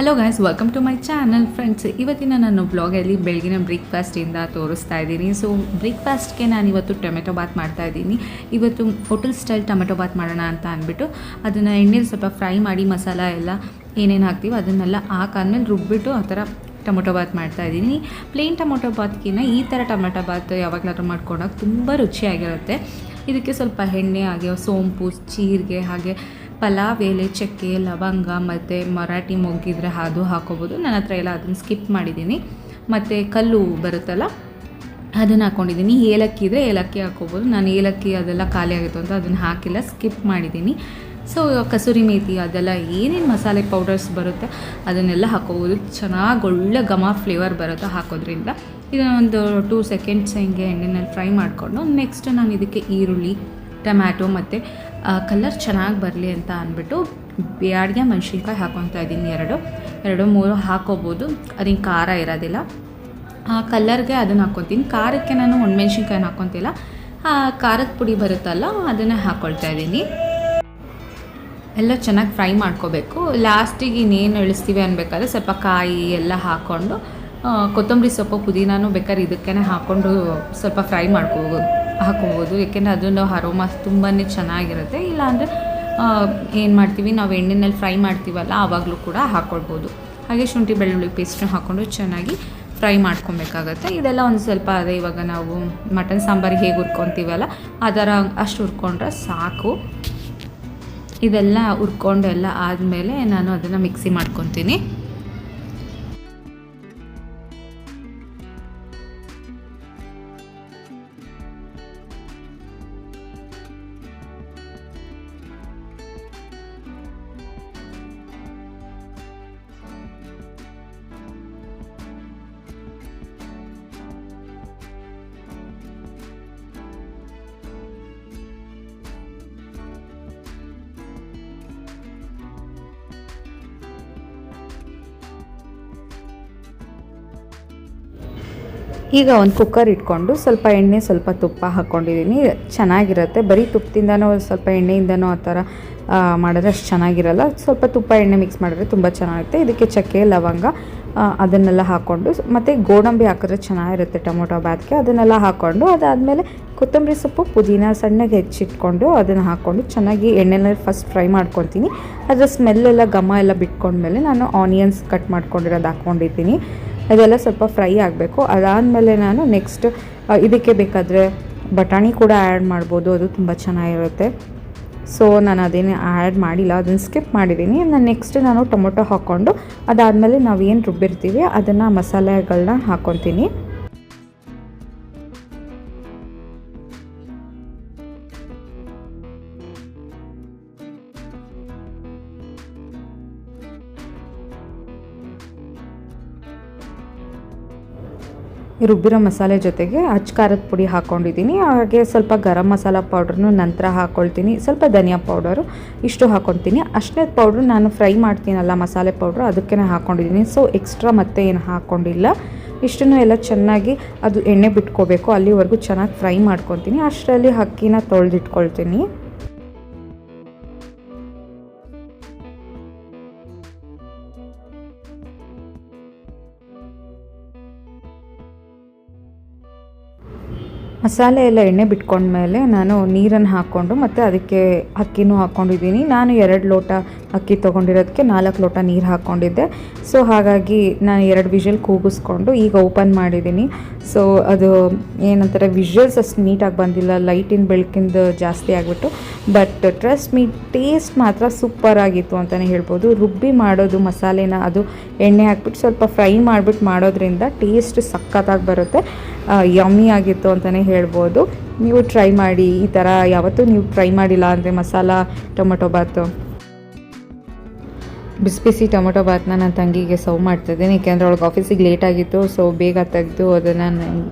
Hello guys welcome to my channel friends ಇವತ್ತಿನ ನಾನು ಬ್ಲಾಗಲ್ಲಿ ಬೆಳಗಿನ ಬ್ರೇಕ್ಫಾಸ್ಟಿಂದ ತೋರಿಸ್ತಾ ಇದ್ದೀನಿ. ಸೊ ಬ್ರೇಕ್ಫಾಸ್ಟ್ಗೆ ನಾನು ಇವತ್ತು ಟೊಮೆಟೊ ಬಾತ್ ಮಾಡ್ತಾ ಇದ್ದೀನಿ. ಇವತ್ತು ಹೋಟೆಲ್ ಸ್ಟೈಲ್ ಟೊಮೆಟೊ ಬಾತ್ ಮಾಡೋಣ ಅಂತ ಅಂದ್ಬಿಟ್ಟು ಅದನ್ನು ಎಣ್ಣೆಲಿ ಸ್ವಲ್ಪ ಫ್ರೈ ಮಾಡಿ ಮಸಾಲ ಎಲ್ಲ ಏನೇನು ಹಾಕ್ತೀವಿ ಅದನ್ನೆಲ್ಲ ಹಾಕಾದ್ಮೇಲೆ ರುಬ್ಬಿಟ್ಟು ಆ ಥರ ಟೊಮೊಟೊ ಬಾತ್ ಮಾಡ್ತಾ ಇದ್ದೀನಿ. ಪ್ಲೇನ್ ಟೊಮೊಟೊ ಬಾತ್ಗಿನ್ನ ಈ ಥರ ಟೊಮೆಟೊ ಬಾತ್ ಯಾವಾಗಲಾದ್ರೂ ಮಾಡ್ಕೊಂಡಾಗ ತುಂಬ ರುಚಿಯಾಗಿರುತ್ತೆ. ಇದಕ್ಕೆ ಸ್ವಲ್ಪ ಎಣ್ಣೆ ಹಾಗೆ, ಸೋಂಪು, ಜೀರಿಗೆ ಹಾಗೆ ಪಲಾವ್ ಎಲೆ ಚಕ್ಕೆ ಲವಂಗ ಮತ್ತು ಮರಾಠಿ ಮೊಗ್ಗಿದ್ರೆ ಅದು ಹಾಕೋಬೋದು. ನನ್ನ ಹತ್ರ ಎಲ್ಲ ಅದನ್ನು ಸ್ಕಿಪ್ ಮಾಡಿದ್ದೀನಿ. ಮತ್ತು ಕಲ್ಲು ಬರುತ್ತಲ್ಲ, ಅದನ್ನು ಹಾಕ್ಕೊಂಡಿದ್ದೀನಿ ಏಲಕ್ಕಿ ಇದ್ದರೆ ಏಲಕ್ಕಿ ಹಾಕೋಬೋದು. ನಾನು ಏಲಕ್ಕಿ ಅದೆಲ್ಲ ಖಾಲಿ ಆಗಿತ್ತು ಅಂತ ಅದನ್ನು ಹಾಕಿಲ್ಲ ಸ್ಕಿಪ್ ಮಾಡಿದ್ದೀನಿ. ಸೊ ಕಸೂರಿ ಮೇಥಿ ಅದೆಲ್ಲ ಏನೇನು ಮಸಾಲೆ ಪೌಡರ್ಸ್ ಬರುತ್ತೆ ಅದನ್ನೆಲ್ಲ ಹಾಕೋಬೋದು. ಚೆನ್ನಾಗಿ ಒಳ್ಳೆ ಘಮ ಫ್ಲೇವರ್ ಬರುತ್ತೆ ಹಾಕೋದ್ರಿಂದ. ಇದನ್ನೊಂದು ಟೂ ಸೆಕೆಂಡ್ಸ್ ಹಿಂಗೆ ಎಣ್ಣೆನಲ್ಲಿ ಫ್ರೈ ಮಾಡಿಕೊಂಡು ನೆಕ್ಸ್ಟ್ ನಾನು ಇದಕ್ಕೆ ಈರುಳ್ಳಿ ಟೊಮ್ಯಾಟೊ ಮತ್ತು ಕಲರ್ ಚೆನ್ನಾಗಿ ಬರಲಿ ಅಂತ ಅಂದ್ಬಿಟ್ಟು ಬ್ಯಾಡ್ಗೆ ಮೆಣಸಿನ್ಕಾಯಿ ಹಾಕೊತಾ ಇದ್ದೀನಿ ಎರಡು. ಎರಡು ಮೂರು ಹಾಕೋಬೋದು. ಅದನ್ನು ಖಾರ ಇರೋದಿಲ್ಲ. ಆ ಕಲ್ಲರ್ಗೆ ಅದನ್ನು ಹಾಕ್ಕೊತೀನಿ ಖಾರಕ್ಕೆ ನಾನು ಒಣಮೆಣ್ಸಿನ್ಕಾಯಿನ ಹಾಕ್ಕೊತಿಲ್ಲ ಆ, ಖಾರದ ಪುಡಿ ಬರುತ್ತಲ್ಲ, ಅದನ್ನು ಹಾಕ್ಕೊಳ್ತಾ ಇದ್ದೀನಿ. ಎಲ್ಲ ಚೆನ್ನಾಗಿ ಫ್ರೈ ಮಾಡ್ಕೋಬೇಕು. ಲಾಸ್ಟಿಗೆ ಇನ್ನೇನು ಇಳಿಸ್ತೀವಿ ಅನ್ಬೇಕಾದ್ರೆ ಸ್ವಲ್ಪ ಕಾಯಿ ಎಲ್ಲ ಹಾಕ್ಕೊಂಡು ಕೊತ್ತಂಬರಿ ಸೊಪ್ಪು ಪುದೀನಾನು ಬೇಕಾದ್ರೆ ಇದಕ್ಕೇ ಹಾಕ್ಕೊಂಡು ಸ್ವಲ್ಪ ಫ್ರೈ ಮಾಡ್ಕೋಬೋದು. ಹಾಕೋಬೋದು. ಏಕೆಂದರೆ ಅದನ್ನು ಹರೋಮಾಸ್ ತುಂಬಾ ಚೆನ್ನಾಗಿರುತ್ತೆ. ಇಲ್ಲಾಂದರೆ ಏನು ಮಾಡ್ತೀವಿ, ನಾವು ಎಣ್ಣೆನಲ್ಲಿ ಫ್ರೈ ಮಾಡ್ತೀವಲ್ಲ, ಆವಾಗಲೂ ಕೂಡ ಹಾಕ್ಕೊಳ್ಬೋದು ಹಾಗೆ ಶುಂಠಿ, ಬೆಳ್ಳುಳ್ಳಿ ಪೇಸ್ಟ್ನ ಹಾಕ್ಕೊಂಡು ಚೆನ್ನಾಗಿ ಫ್ರೈ ಮಾಡ್ಕೊಬೇಕಾಗತ್ತೆ. ಇದೆಲ್ಲ ಒಂದು ಸ್ವಲ್ಪ ಅದೇ ಇವಾಗ ನಾವು ಮಟನ್, ಸಾಂಬಾರು ಹೇಗೆ ಹುರ್ಕೊತೀವಲ್ಲ, ಆ ಥರ ಅಷ್ಟು ಹುರ್ಕೊಂಡ್ರೆ ಸಾಕು. ಇದೆಲ್ಲ ಹುರ್ಕೊಂಡೆಲ್ಲ ಆದಮೇಲೆ ನಾನು ಅದನ್ನು ಮಿಕ್ಸಿ ಮಾಡ್ಕೊತೀನಿ. ಈಗ ಒಂದು ಕುಕ್ಕರ್ ಇಟ್ಕೊಂಡು ಸ್ವಲ್ಪ ಎಣ್ಣೆ, ಸ್ವಲ್ಪ ತುಪ್ಪ ಹಾಕ್ಕೊಂಡಿದ್ದೀನಿ. ಚೆನ್ನಾಗಿರುತ್ತೆ. ಬರೀ ತುಪ್ಪದಿಂದನೋ ಸ್ವಲ್ಪ ಎಣ್ಣೆಯಿಂದನೋ ಆ ಥರ ಮಾಡಿದ್ರೆ ಅಷ್ಟು ಚೆನ್ನಾಗಿರಲ್ಲ. ಸ್ವಲ್ಪ ತುಪ್ಪ, ಎಣ್ಣೆ ಮಿಕ್ಸ್ ಮಾಡಿದ್ರೆ ತುಂಬ ಚೆನ್ನಾಗಿರುತ್ತೆ. ಇದಕ್ಕೆ ಚಕ್ಕೆ, ಲವಂಗ ಅದನ್ನೆಲ್ಲ ಹಾಕ್ಕೊಂಡು ಮತ್ತು ಗೋಡಂಬಿ ಹಾಕಿದ್ರೆ ಚೆನ್ನಾಗಿರುತ್ತೆ ಟೊಮೊಟೊ ಬಾತ್ಗೆ. ಅದನ್ನೆಲ್ಲ ಹಾಕ್ಕೊಂಡು ಅದಾದಮೇಲೆ ಕೊತ್ತಂಬರಿ ಸೊಪ್ಪು, ಪುದೀನ ಸಣ್ಣಗೆ ಹೆಚ್ಚಿಟ್ಕೊಂಡು ಅದನ್ನು ಹಾಕ್ಕೊಂಡು ಚೆನ್ನಾಗಿ ಎಣ್ಣೆನಲ್ಲಿ ಫಸ್ಟ್ ಫ್ರೈ ಮಾಡ್ಕೊತೀನಿ ಅದರ ಸ್ಮೆಲ್ಲೆಲ್ಲ ಘಮ ಎಲ್ಲ ಬಿಟ್ಕೊಂಡ್ಮೇಲೆ ನಾನು ಆನಿಯನ್ಸ್ ಕಟ್ ಮಾಡ್ಕೊಂಡಿರೋದು ಹಾಕ್ಕೊಂಡಿದ್ದೀನಿ. ಅದೆಲ್ಲ ಸ್ವಲ್ಪ ಫ್ರೈ ಆಗಬೇಕು. ಅದಾದಮೇಲೆ ನಾನು ನೆಕ್ಸ್ಟ್ ಇದಕ್ಕೆ ಬೇಕಾದರೆ ಬಟಾಣಿ ಕೂಡ ಆ್ಯಡ್ ಮಾಡ್ಬೋದು. ಅದು ತುಂಬ ಚೆನ್ನಾಗಿರುತ್ತೆ. ಸೊ, ನಾನು ಅದೇನು ಆ್ಯಡ್ ಮಾಡಿಲ್ಲ. ಅದನ್ನು ಸ್ಕಿಪ್ ಮಾಡಿದ್ದೀನಿ. ನಾನು ನೆಕ್ಸ್ಟ್ ನಾನು ಟೊಮೊಟೊ ಹಾಕ್ಕೊಂಡು ಅದಾದಮೇಲೆ ನಾವು ಏನು ರುಬ್ಬಿರ್ತೀವಿ, ಅದನ್ನು ಮಸಾಲೆಗಳನ್ನ ಹಾಕ್ಕೊತೀನಿ ರುಬ್ಬಿರೋ ಮಸಾಲೆ ಜೊತೆಗೆ ಅಚ್ಚ ಖಾರದ ಪುಡಿ ಹಾಕ್ಕೊಂಡಿದ್ದೀನಿ ಹಾಗೆ ಸ್ವಲ್ಪ ಗರಂ ಮಸಾಲ ಪೌಡ್ರನ್ನು ನಂತರ ಹಾಕ್ಕೊಳ್ತೀನಿ ಸ್ವಲ್ಪ ಧನಿಯಾ ಪೌಡರು ಇಷ್ಟು ಹಾಕ್ಕೊತೀನಿ ಅಷ್ಟೇ ಪೌಡ್ರು ನಾನು ಫ್ರೈ ಮಾಡ್ತೀನಲ್ಲ ಮಸಾಲೆ ಪೌಡ್ರು ಅದಕ್ಕೆ ಹಾಕ್ಕೊಂಡಿದ್ದೀನಿ ಸೊ, ಎಕ್ಸ್ಟ್ರಾ ಮತ್ತೆ ಏನು ಹಾಕ್ಕೊಂಡಿಲ್ಲ ಇಷ್ಟನ್ನು ಎಲ್ಲ ಚೆನ್ನಾಗಿ ಅದು ಎಣ್ಣೆ ಬಿಟ್ಕೋಬೇಕು. ಅಲ್ಲಿವರೆಗೂ ಚೆನ್ನಾಗಿ ಫ್ರೈ ಮಾಡ್ಕೊತೀನಿ ಅಷ್ಟರಲ್ಲಿ ಅಕ್ಕಿನ ತೊಳೆದಿಟ್ಕೊಳ್ತೀನಿ. ಮಸಾಲೆ ಎಲ್ಲ ಎಣ್ಣೆ ಬಿಟ್ಕೊಂಡ್ಮೇಲೆ ನಾನು ನೀರನ್ನು ಹಾಕ್ಕೊಂಡು ಮತ್ತು ಅದಕ್ಕೆ ಅಕ್ಕಿನೂ ಹಾಕ್ಕೊಂಡಿದ್ದೀನಿ. ನಾನು ಎರಡು ಲೋಟ ಅಕ್ಕಿ ತೊಗೊಂಡಿರೋದಕ್ಕೆ ನಾಲ್ಕು ಲೋಟ ನೀರು ಹಾಕ್ಕೊಂಡಿದ್ದೆ. ಸೊ, ಹಾಗಾಗಿ ನಾನು ಎರಡು ವಿಷಲ್ ಕೂಗಿಸ್ಕೊಂಡು ಈಗ ಓಪನ್ ಮಾಡಿದ್ದೀನಿ. ಸೊ, ಅದು ಏನಂತಾರೆ, ವಿಷಲ್ಸ್ ಅಷ್ಟು ನೀಟಾಗಿ ಬಂದಿಲ್ಲ, ಲೈಟಿನ ಬೆಳಕಿಂದ ಜಾಸ್ತಿ ಆಗಿಬಿಟ್ಟು. ಬಟ್ ಟ್ರಸ್ಟ್ ಮೀ, ಟೇಸ್ಟ್ ಮಾತ್ರ ಸೂಪರ್ ಆಗಿತ್ತು ಅಂತಲೇ ಹೇಳ್ಬೋದು. ರುಬ್ಬಿ ಮಾಡೋದು, ಮಸಾಲೆನ ಅದು ಎಣ್ಣೆ ಹಾಕ್ಬಿಟ್ಟು ಸ್ವಲ್ಪ ಫ್ರೈ ಮಾಡಿಬಿಟ್ಟು ಮಾಡೋದ್ರಿಂದ ಟೇಸ್ಟ್ ಸಖತ್ತಾಗಿ ಬರುತ್ತೆ. ಯಮ್ಮಿ ಆಗಿತ್ತು ಅಂತಲೇ ಹೇಳ್ಬೋದು. ನೀವು ಟ್ರೈ ಮಾಡಿ, ಈ ಥರ ಯಾವತ್ತೂ ನೀವು ಟ್ರೈ ಮಾಡಿಲ್ಲ ಅಂದರೆ ಮಸಾಲ, ಟೊಮೊಟೊ ಬಾತು. ಬಿಸಿ ಬಿಸಿ ಟೊಮೊಟೊ ಬಾತ್ನ ನನ್ನ ತಂಗಿಗೆ ಸರ್ವ್ ಮಾಡ್ತಿದ್ದೀನಿ. ಏಕೆಂದರೆ ಅವ್ಳಿಗೆ ಆಫೀಸಿಗೆ ಲೇಟ್ ಆಗಿತ್ತು ಸೊ ಬೇಗ ತೆಗೆದು ಅದನ್ನು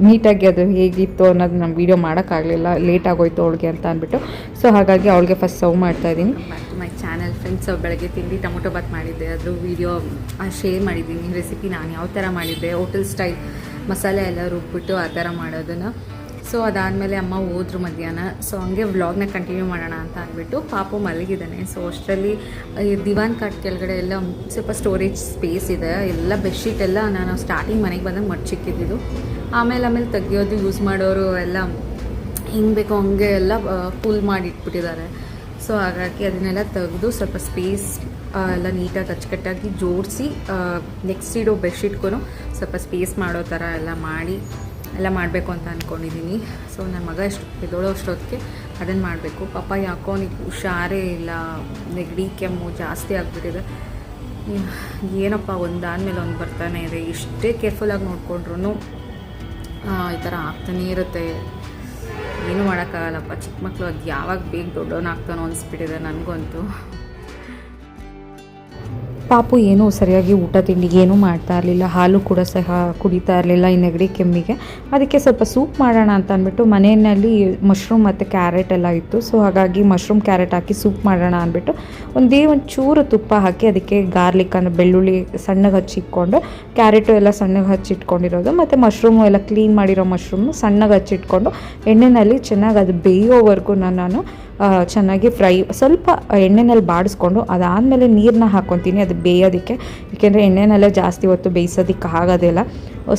ನೀಟಾಗಿ ಅದು ಹೇಗಿತ್ತು ಅನ್ನೋದು ನಾನು ವೀಡಿಯೋ ಮಾಡೋಕ್ಕಾಗಲಿಲ್ಲ ಲೇಟ್ ಆಗೋಯ್ತು ಅವಳಿಗೆ ಅಂತ ಅಂದ್ಬಿಟ್ಟು. ಸೊ ಹಾಗಾಗಿ ಅವಳಿಗೆ ಫಸ್ಟ್ ಸರ್ವ್ ಮಾಡ್ತಾ ಇದ್ದೀನಿ. ಮೈ ಚಾನಲ್ ಫ್ರೆಂಡ್ಸ್ ಬೆಳಗ್ಗೆ ತಿಂಡಿ ಟೊಮೊಟೊ ಬಾತ್ ಮಾಡಿದ್ದೆ. ಅದು ವೀಡಿಯೋ ಶೇರ್ ಮಾಡಿದ್ದೀನಿ. ರೆಸಿಪಿ ನಾನು ಯಾವ ಥರ ಮಾಡಿದ್ದೆ ಹೋಟೆಲ್ ಸ್ಟೈಲ್ ಮಸಾಲೆ ಎಲ್ಲ ರುಬ್ಬಿಟ್ಟು ಆ ಥರ ಮಾಡೋದನ್ನು. ಸೊ ಅದಾದಮೇಲೆ ಅಮ್ಮ ಹೋದ್ರು ಮಧ್ಯಾಹ್ನ. ಸೊ ಹಂಗೆ ವ್ಲಾಗ್ನ ಕಂಟಿನ್ಯೂ ಮಾಡೋಣ ಅಂತ ಅಂದ್ಬಿಟ್ಟು ಪಾಪು ಮಲಗಿದ್ದಾನೆ. ಸೊ ಅಷ್ಟರಲ್ಲಿ ದಿವಾನ್ ಕಾಟ್ ಕೆಳಗಡೆ ಎಲ್ಲ ಸ್ವಲ್ಪ ಸ್ಟೋರೇಜ್ ಸ್ಪೇಸ್ ಇದೆ. ಎಲ್ಲ ಬೆಡ್ಶೀಟ್ ಎಲ್ಲ ನಾನು ಸ್ಟಾರ್ಟಿಂಗ್ ಮನೆಗೆ ಬಂದಾಗ ಮಡ್ಚಿಕ್ಕಿದ್ದು ಆಮೇಲೆ ಆಮೇಲೆ ತೆಗಿಯೋದು ಯೂಸ್ ಮಾಡೋರು ಎಲ್ಲ ಹಿಂಗೆ ಬೇಕೋ ಹಂಗೆ ಎಲ್ಲ ಫುಲ್ ಮಾಡಿ ಇಟ್ಬಿಟ್ಟಿದ್ದಾರೆ ಸೊ ಹಾಗಾಗಿ ಅದನ್ನೆಲ್ಲ ತೆಗೆದು ಸ್ವಲ್ಪ ಸ್ಪೇಸ್ ಎಲ್ಲ ನೀಟಾಗಿ ಅಚ್ಚುಕಟ್ಟಾಗಿ ಜೋಡಿಸಿ ನೆಕ್ಸ್ಟ್ ಇಡೋ ಬೆಡ್ಶೀಟ್ಗೂ ಸ್ವಲ್ಪ ಸ್ಪೇಸ್ ಮಾಡೋ ಥರ ಎಲ್ಲ ಮಾಡಿ, ಎಲ್ಲ ಮಾಡಬೇಕು ಅಂತ ಅಂದ್ಕೊಂಡಿದ್ದೀನಿ ಸೊ ನನ್ನ ಮಗ ಎಷ್ಟು ಎದೋಳೋ ಅಷ್ಟೊತ್ತಿಗೆ ಅದನ್ನು ಮಾಡಬೇಕು. ಪಾಪ ಯಾಕೋ ಅವನಿಗೆ ಹುಷಾರೇ ಇಲ್ಲ, ನೆಗಡಿ, ಕೆಮ್ಮು ಜಾಸ್ತಿ ಆಗಿಬಿಟ್ಟಿದೆ. ಏನಪ್ಪ ಒಂದಾದ್ಮೇಲೆ ಒಂದು ಬರ್ತಾನೆ ಇದೆ. ಎಷ್ಟೇ ಕೇರ್ಫುಲ್ಲಾಗಿ ನೋಡಿಕೊಂಡ್ರು ಈ ಥರ ಆಗ್ತಾನೇ ಇರುತ್ತೆ. ಏನು ಮಾಡೋಕ್ಕಾಗಲ್ಲಪ್ಪ ಚಿಕ್ಕ ಮಕ್ಕಳು ಅದು ಯಾವಾಗ ಬೇಗ ದೊಡ್ಡವನಾಗ್ತಾನೋ ಅನಿಸ್ಬಿಟ್ಟಿದೆ ನನಗಂತೂ. ಪಾಪು ಏನೂ ಸರಿಯಾಗಿ ಊಟ ತಿಂಡಿ ಏನೂ ಮಾಡ್ತಾ ಇರಲಿಲ್ಲ, ಹಾಲು ಕೂಡ ಸಹ ಕುಡಿತಾ ಇರಲಿಲ್ಲ ಈ ನೆಗಡಿ ಕೆಮ್ಮಿಗೆ. ಅದಕ್ಕೆ ಸ್ವಲ್ಪ ಸೂಪ್ ಮಾಡೋಣ ಅಂತ ಅಂದ್ಬಿಟ್ಟು ಮನೆಯಲ್ಲಿ ಮಶ್ರೂಮ್ ಮತ್ತು ಕ್ಯಾರೆಟ್ ಎಲ್ಲ ಇತ್ತು. ಸೊ ಹಾಗಾಗಿ ಮಶ್ರೂಮ್ ಕ್ಯಾರೆಟ್ ಹಾಕಿ ಸೂಪ್ ಮಾಡೋಣ ಅಂದ್ಬಿಟ್ಟು ಒಂದೇ ಒಂದು ಚೂರು ತುಪ್ಪ ಹಾಕಿ ಅದಕ್ಕೆ ಗಾರ್ಲಿಕ್ ಅಂದರೆ ಬೆಳ್ಳುಳ್ಳಿ ಸಣ್ಣಗೆ ಹಚ್ಚಿಟ್ಕೊಂಡು ಕ್ಯಾರೆಟು ಎಲ್ಲ ಸಣ್ಣಗೆ ಹಚ್ಚಿಟ್ಕೊಂಡಿರೋದು ಮತ್ತು ಮಶ್ರೂಮು ಎಲ್ಲ ಕ್ಲೀನ್ ಮಾಡಿರೋ ಮಶ್ರೂಮು ಸಣ್ಣಗೆ ಹಚ್ಚಿಟ್ಕೊಂಡು ಎಣ್ಣೆಯಲ್ಲಿ ಚೆನ್ನಾಗಿ ಅದು ಬೇಯೋವರೆಗೂ ನಾನು ಚೆನ್ನಾಗಿ ಫ್ರೈ, ಸ್ವಲ್ಪ ಎಣ್ಣೆನಲ್ಲಿ ಬಾಡಿಸ್ಕೊಂಡು ಅದಾದಮೇಲೆ ನೀರನ್ನ ಹಾಕ್ಕೊತೀನಿ, ಅದು ಬೇಯೋದಕ್ಕೆ. ಏಕೆಂದರೆ ಎಣ್ಣೆನಲ್ಲೇ ಜಾಸ್ತಿ ಹೊತ್ತು ಬೇಯಿಸೋದಕ್ಕೆ ಆಗೋದಿಲ್ಲ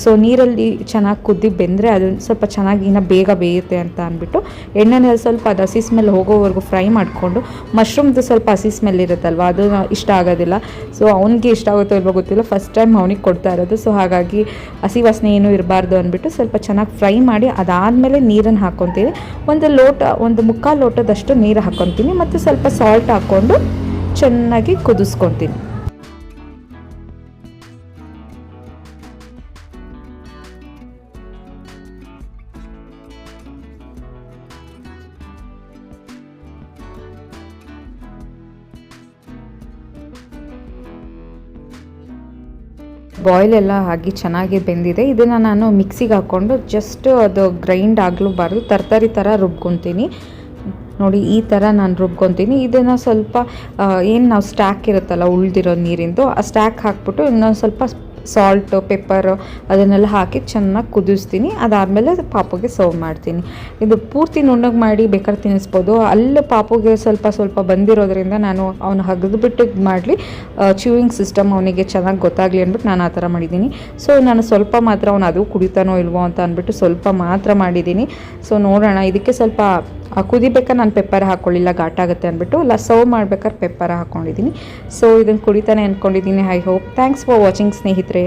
ಸೊ ನೀರಲ್ಲಿ ಚೆನ್ನಾಗಿ ಕುದ್ದಿ ಬೆಂದರೆ ಅದು ಸ್ವಲ್ಪ ಚೆನ್ನಾಗಿ ಇನ್ನು ಬೇಗ ಬೇಯುತ್ತೆ ಅಂತ ಅಂದ್ಬಿಟ್ಟು ಎಣ್ಣೆನಲ್ಲಿ ಸ್ವಲ್ಪ ಅದು ಹಸಿ ಸ್ಮೆಲ್ ಹೋಗೋವರೆಗೂ ಫ್ರೈ ಮಾಡಿಕೊಂಡು ಮಶ್ರೂಮ್ದು ಸ್ವಲ್ಪ ಹಸಿ ಸ್ಮೆಲ್ ಇರುತ್ತಲ್ವ, ಅದು ಇಷ್ಟ ಆಗೋದಿಲ್ಲ. ಸೊ ಅವನಿಗೆ ಇಷ್ಟ ಆಗುತ್ತೋ ಇಲ್ವೋ ಗೊತ್ತಿಲ್ಲ ಫಸ್ಟ್ ಟೈಮ್ ಅವನಿಗೆ ಕೊಡ್ತಾ ಇರೋದು. ಸೊ ಹಾಗಾಗಿ ಹಸಿ ವಾಸನೆ ಏನೂ ಇರಬಾರ್ದು ಅಂದ್ಬಿಟ್ಟು ಸ್ವಲ್ಪ ಚೆನ್ನಾಗಿ ಫ್ರೈ ಮಾಡಿ ಅದಾದಮೇಲೆ ನೀರನ್ನು ಹಾಕ್ಕೊತೀನಿ ಒಂದು ಲೋಟ, ಒಂದು ಮುಕ್ಕಾಲು ಲೋಟದಷ್ಟು ನೀರು ಹಾಕ್ಕೊತೀನಿ ಮತ್ತು ಸ್ವಲ್ಪ ಸಾಲ್ಟ್ ಹಾಕ್ಕೊಂಡು ಚೆನ್ನಾಗಿ ಕುದಿಸ್ಕೊತೀನಿ. ಬಾಯ್ಲ್ ಎಲ್ಲ ಆಗಿ ಚೆನ್ನಾಗಿ ಬೆಂದಿದೆ. ಇದನ್ನು ನಾನು ಮಿಕ್ಸಿಗೆ ಹಾಕ್ಕೊಂಡು ಜಸ್ಟ್ ಅದು ಗ್ರೈಂಡ್ ಆಗಲೂಬಾರ್ದು ತರ್ತರಿ ಥರ ರುಬ್ಕೊತೀನಿ. ನೋಡಿ ಈ ಥರ ನಾನು ರುಬ್ಕೊತೀನಿ. ಇದನ್ನು ಸ್ವಲ್ಪ ಏನು ನಾವು ಸ್ಟ್ಯಾಕ್ ಇರುತ್ತಲ್ಲ ಉಳ್ದಿರೋ ನೀರಿಂದು, ಆ ಸ್ಟ್ಯಾಕ್ ಹಾಕ್ಬಿಟ್ಟು ಇನ್ನೊಂದು ಸ್ವಲ್ಪ ಸಾಲ್ಟು ಪೆಪ್ಪರ್ ಅದನ್ನೆಲ್ಲ ಹಾಕಿ ಚೆನ್ನಾಗಿ ಕುದಿಸ್ತೀನಿ. ಅದಾದಮೇಲೆ ಪಾಪುಗೆ ಸರ್ವ್ ಮಾಡ್ತೀನಿ. ಇದು ಪೂರ್ತಿ ನುಣ್ಣಗೆ ಮಾಡಿ ಬೇಕಾದ್ರೆ ತಿನ್ನಿಸ್ಬೋದು. ಅಲ್ಲಿ ಪಾಪುಗೆ ಸ್ವಲ್ಪ ಸ್ವಲ್ಪ ಬಂದಿರೋದ್ರಿಂದ ನಾನು ಅವನು ಹಗ್ದುಬಿಟ್ಟು ಇದು ಮಾಡಲಿ. ಚ್ಯೂಯಿಂಗ್ ಸಿಸ್ಟಮ್ ಅವನಿಗೆ ಚೆನ್ನಾಗಿ ಗೊತ್ತಾಗಲಿ ಅಂದ್ಬಿಟ್ಟು ನಾನು ಆ ಥರ ಮಾಡಿದ್ದೀನಿ. ಸೊ ನಾನು ಸ್ವಲ್ಪ ಮಾತ್ರ ಅವನು ಅದು ಕುಡಿತಾನೋ ಇಲ್ವೋ ಅಂತ ಅಂದ್ಬಿಟ್ಟು ಸ್ವಲ್ಪ ಮಾತ್ರ ಮಾಡಿದ್ದೀನಿ. ಸೊ ನೋಡೋಣ. ಇದಕ್ಕೆ ಸ್ವಲ್ಪ ಆ, ಕುದಿಬೇಕಾದ್ರೆ ನಾನು ಪೆಪ್ಪರ್ ಹಾಕ್ಕೊಳ್ಳಿಲ್ಲ ಘಾಟಾಗುತ್ತೆ ಅಂದ್ಬಿಟ್ಟು ಅಲ್ಲ ಸರ್ವ್ ಮಾಡ್ಬೇಕಾದ್ರೆ ಪೆಪ್ಪರ್ ಹಾಕ್ಕೊಂಡಿದ್ದೀನಿ ಸೊ ಇದನ್ನು ಕುಡಿತಾನೆ ಅಂದ್ಕೊಂಡಿದ್ದೀನಿ I hope thanks for watching ಸ್ನೇಹಿತರೆ.